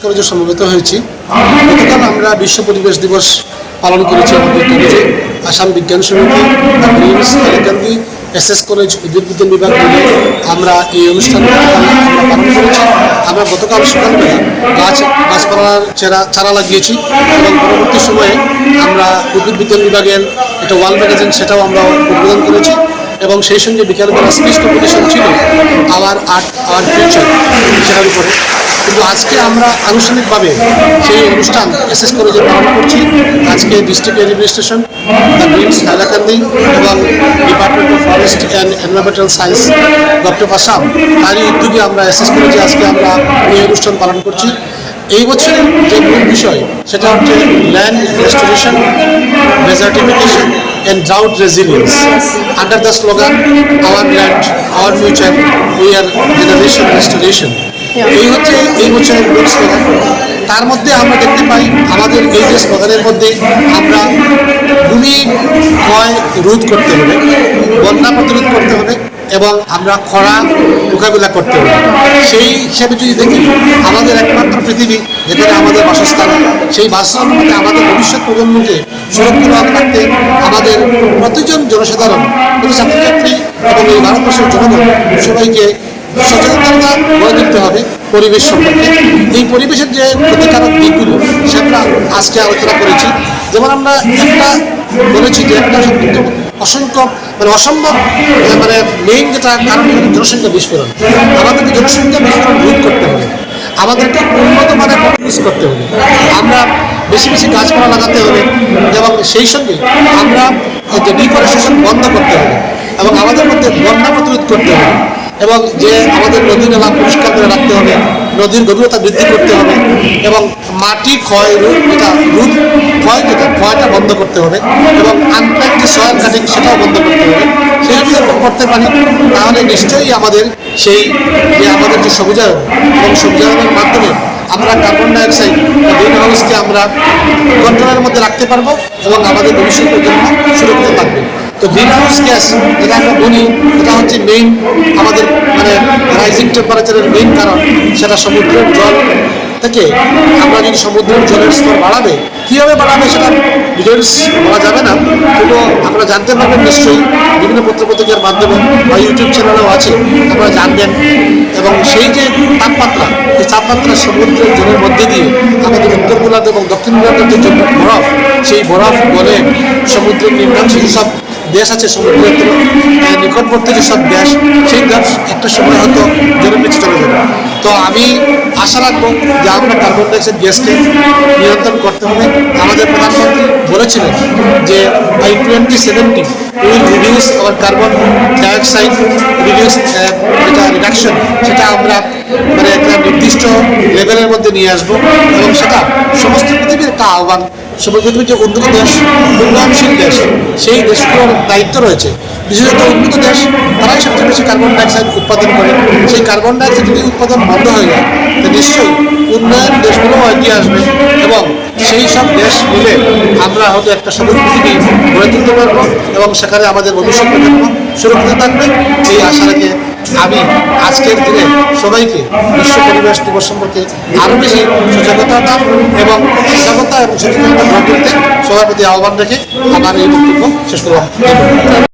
কলেজে সমবেত হয়েছি। গতকাল আমরা বিশ্ব পরিবেশ দিবস পালন করেছি আমাদের কলেজে আসাম বিজ্ঞান সমিতি হাইলাকান্দি এস এস কলেজ, উদ্ভিদ বিজ্ঞান বিভাগ, আমরা এই অনুষ্ঠান পালন করেছি। আমরা গতকাল সকালবেলা গাছ, গাছপালার চেরা, চারা লাগিয়েছি এবং পরবর্তী সময়ে আমরা উদ্ভিদ বিজ্ঞান বিভাগের একটা ওয়াল ম্যাগাজিন সেটাও আমরা উদ্বোধন করেছি এবং সেই সঙ্গে বিকালবেলা স্পিচ কম্পিটিশন ছিল, আওয়ার আর্ট, আওয়ার ফিউচার, সেটার উপরে। কিন্তু আজকে আমরা আনুষ্ঠানিকভাবে সেই অনুষ্ঠান এস করে যে পালন করছি। আজকে ডিস্ট্রিক্ট এডমিনিস্ট্রেশন দ্য গ্রিমস হাইলাকান্দি এবং department of forest and environmental science doctor Assam তারই উদ্যোগে আমরা এস কলেজে আজকে আমরা এই অনুষ্ঠান পালন করছি। এই বছরের যে মূল বিষয়, সেটা হচ্ছে land restoration desertification and drought resilience under the slogan our land our future we are generation restoration এই হচ্ছে, এই বছরের স্লোগান তার মধ্যে আমরা দেখতে পাই আমাদের এই যে স্লোগানের মধ্যে আমরা ভূমি ক্ষয় রোধ করতে হবে, বন্যা প্রতিরোধ করতে হবে এবং আমরা খরা মোকাবিলা করতে হবে। সেই হিসাবে যদি দেখি, আমাদের একমাত্র পৃথিবী, যেখানে আমাদের বাসস্থান, সেই বাসস্থানের মধ্যে আমাদের ভবিষ্যৎ প্রজন্মকে সুরক্ষিত রাখতে আমাদের প্রতিজন জনসাধারণ ছাত্রছাত্রী এবং এই ভারতবর্ষের জনগণ সবাইকে সচেতনতা গড়ে তুলতে হবে পরিবেশ সম্পর্কে। এই পরিবেশের যে ক্ষতিকারক দিকগুলো, সেগুলো আজকে আলোচনা করেছি। যেমন আমরা একটা বলেছি যে একটা অসংখ্য মানে অসম্ভব মানে মেইন যেটা কারণ জনসংখ্যা বিস্ফোরণ। আমাদেরকে জনসংখ্যা বিস্ফোরণ রোধ করতে হবে। আমাদেরকে উন্নত মানের ইউজ করতে হবে। আমরা বেশি বেশি গাছপালা লাগাতে হবে এবং সেই সঙ্গে আমরা যে ডিফরেস্টেশন বন্ধ করতে হবে এবং আমাদের মধ্যে বন্যা প্রতিরোধ করতে হবে। এবং যে আমাদের নদী নালা পরিষ্কার করে রাখতে হবে, নদীর গভীরতা বৃদ্ধি করতে হবে এবং মাটি, ক্ষয় রোধ যেটা রোধ, ক্ষয় যেটা ক্ষয়টা বন্ধ করতে হবে এবং আনপ্ল্যান্ড যে সয়েল কাটিং সেটাও বন্ধ করতে হবে। সেই যদি আমরা করতে পারি, তাহলে নিশ্চয়ই আমাদের সেই যে আমাদের যে সবুজায়ন এবং সবুজায়নের মাধ্যমে আমরা কার্বন ডাইঅক্সাইড গ্রিন হাউসকে আমরা কন্ট্রোলের মধ্যে রাখতে পারব এবং আমাদের ভবিষ্যতের জন্য সুরক্ষিত থাকবে। তো গ্রিন হাউস গ্যাস যেটা আমরা বলি এটা হচ্ছে মেইন আমাদের মানে রাইজিং টেম্পারেচারের মেইন কারণ, সেটা সমুদ্রের জল। থেকে আমরা যদি সমুদ্রের জলের স্তর বাড়াবে, কীভাবে বাড়াবে সেটা ডিটেলস বলা যাবে না, কিন্তু আমরা জানতে পারবেন নিশ্চয়ই, বিভিন্ন পত্রপত্রিকার মাধ্যমে বা ইউটিউব চ্যানেলেও আছে, আপনারা জানবেন। এবং সেই যে তাপমাত্রা, এই তাপমাত্রা সমুদ্রের জলের মধ্যে দিয়ে আমাদের উত্তর গোলার্ধ এবং দক্ষিণ গোলার্ধের যে বরফ, সেই বরফ গলে সমুদ্রের নিম্নাংশে যেসব দেশ আছে সমুদ্রের আহ, নিকটবর্তী যেসব দেশ সেই দেশ একটা সময় হয়তো জলের নিচে চলে যাবে। তো আমি আশা রাখব যে আমরা কার্বন ডাইঅক্সাইড গ্যাসকে নিয়ন্ত্রণ করতে হবে। আমাদের প্রধানমন্ত্রী বলেছিলেন যে by twenty seventy will reduce our carbon dioxide reduce যেটা রিডাকশন সেটা আমরা মানে একটা নির্দিষ্ট লেভেলের মধ্যে নিয়ে আসব এবং সেটা সমস্ত পৃথিবীর একটা আহ্বান সমস্ত পৃথিবীর যে উন্নত দেশ, উন্নয়নশীল দেশ, সেই দেশগুলোর দায়িত্ব রয়েছে। বিশেষত উন্নত দেশ, তারাই সবচেয়ে বেশি কার্বন ডাইঅক্সাইড উৎপাদন করে। সেই কার্বন ডাইঅক্সাইড যদি উৎপাদন বন্ধ হয়ে যায়, তো নিশ্চয়ই উন্নয়ন দেশগুলোও এগিয়ে আসবে এবং সেই সব দেশ মিলে আমরা হয়তো একটা সবুজ পৃথিবী গড়ে তুলতে পারব এবং সেখানে আমাদের ভবিষ্যৎ প্রজন্ম সুরক্ষিত থাকবে। এই আশা রেখে আমি আজকের দিনে সবাইকে বিশ্ব পরিবেশ দিবস সম্পর্কে আরও বেশি সচেতনতা এবং এবং প্রতি আহ্বান রেখে আমার এই বক্তব্য শেষ ধন্যবাদ।